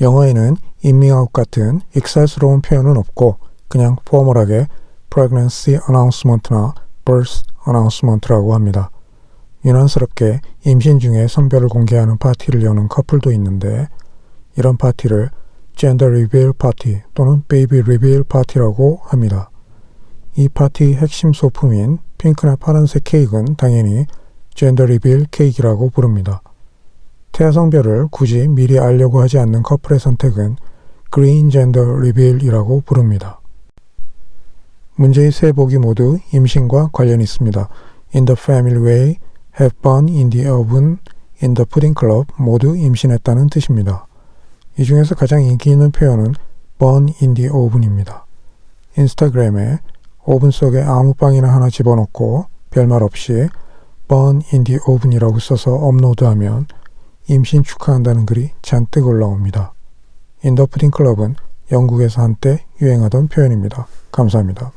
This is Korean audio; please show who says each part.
Speaker 1: 영어에는 인밍아웃 같은 익살스러운 표현은 없고 그냥 포멀하게 pregnancy announcement나 birth announcement라고 합니다. 유난스럽게 임신 중에 성별을 공개하는 파티를 여는 커플도 있는데 이런 파티를 gender reveal party 또는 baby reveal party라고 합니다. 이 파티 핵심 소품인 핑크나 파란색 케이크는 당연히 gender reveal 케이크라고 부릅니다. 태아 성별을 굳이 미리 알려고 하지 않는 커플의 선택은 green gender reveal이라고 부릅니다. 문제의 세 보기 모두 임신과 관련이 있습니다. In the family way, have been in the oven, in the pudding club 모두 임신했다는 뜻입니다. 이 중에서 가장 인기 있는 표현은 burn in the oven입니다. 인스타그램에 오븐 속에 아무 빵이나 하나 집어넣고 별말 없이 burn in the oven이라고 써서 업로드하면 임신 축하한다는 글이 잔뜩 올라옵니다. 인더 푸딩 클럽은 영국에서 한때 유행하던 표현입니다. 감사합니다.